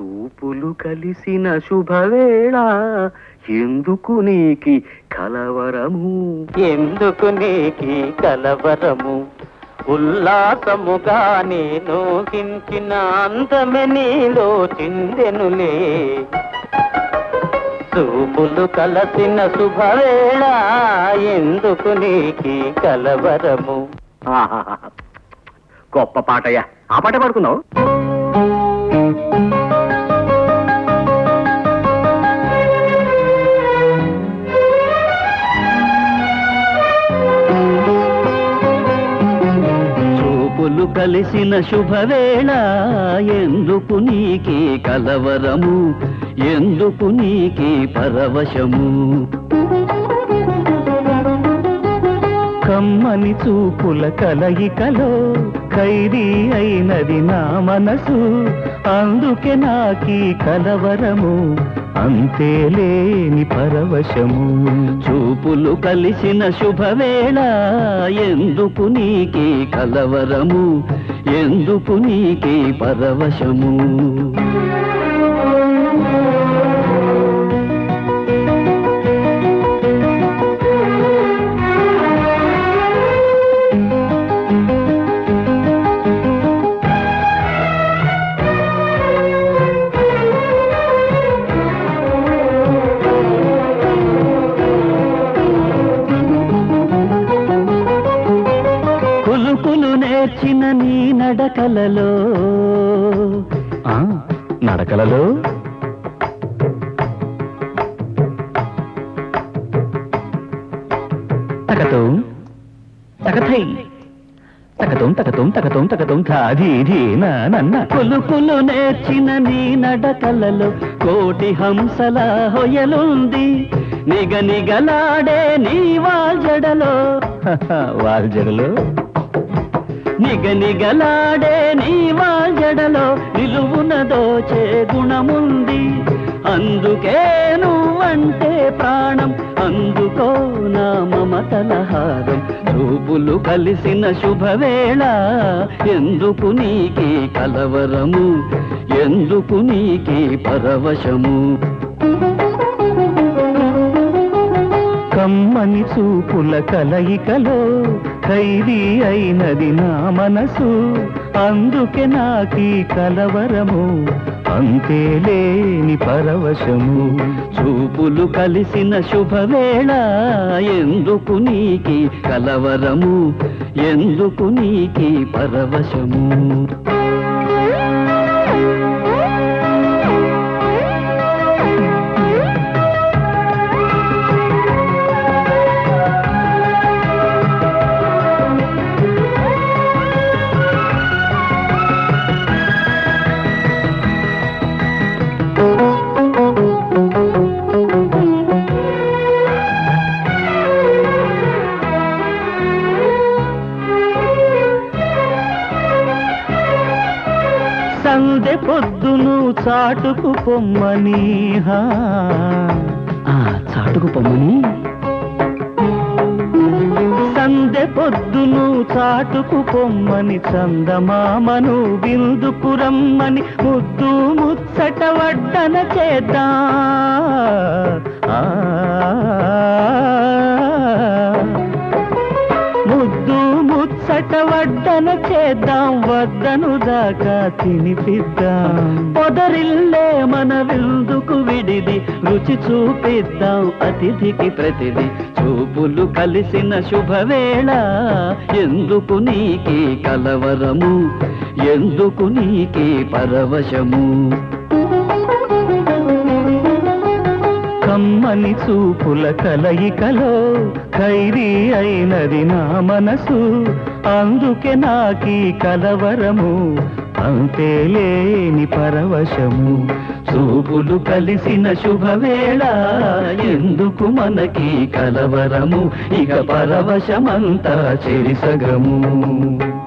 చూపులు కలిసిన శుభవేళ ఎందుకు నీకి కలవరము? ఎందుకు నీకి కలవరము? ఉల్లాసముగా నేను హించిన అందమె నీలో చిందెనులే. చూపులు కలసిన శుభవేళ ఎందుకు నీకి కలవరము. గొప్ప పాటయ్యా. ఆ పాట పాడుకుందాం. కలిసిన శుభవేళ ఎందుకు నీకే కలవరము? ఎందుకు నీకే పరవశము? కమ్మని చూపుల కలయికలో ఖైదీ అయినది నా మనసు. అందుకే నాకీ కలవరము. అంతే లేని పరవశము. చూపులు కలిసిన శుభవేళ ఎందుకు నీకే కలవరము? ఎందుకు నీకే పరవశము? నేర్చిన నీ నడకలలో. నడకలలో? తకతం తకథై తకతం తకతం తకతం తకతం ధాధీ నన్న కులుకులు నేర్చిన నీ నడకలలో కోటి హంసల హొయలుంది. నిగ నిగలాడే నీ వాజడలో వాళ్ళ నిగనిగలాడే నిగ నీ వాజడలో నిలువున దోచే గుణముంది. అందుకే నువ్వంటే ప్రాణం అందుకో నా మమతల హారం చూపులు కలిసిన శుభవేళ ఎందుకు నీకి కలవరము? ఎందుకు నీకి పరవశము? కమ్మని చూపుల కలయికలో ఖైదీ అయినది నా మనసు. అందుకే నాకీ కలవరము అంతే లేని పరవశము. చూపులు కలిసిన శుభవేళ ఎందుకు నీకి కలవరము? ఎందుకు నీకి పరవశము? సందె పొద్దును చాటుకు పొమ్మని చాటుకు పొమ్మని? సందె పొద్దును చాటుకు పొమ్మని చందమామను విందుకు రమ్మని ముద్దు ముచ్చట వడ్డన చేద్దా. ముచ్చట వడ్డన చేద్దాం వద్దను దాకా తినిపిద్దాం. పొదరిల్లే మన విందుకు విడిది రుచి చూపిద్దాం అతిథికి ప్రతిది. చూపులు కలిసిన శుభవేళ ఎందుకు నీకి కలవరము? ఎందుకు నీకి పరవశము? కమ్మని చూపుల కలయికలో ఖైరీ అయినది నా మనసు. అందుకే నాకీ కలవరము అంతే లేని పరవశము. చూపులు కలిసిన శుభవేళ ఎందుకు మనకి కలవరము? ఇక పరవశమంతా చెరిసగము.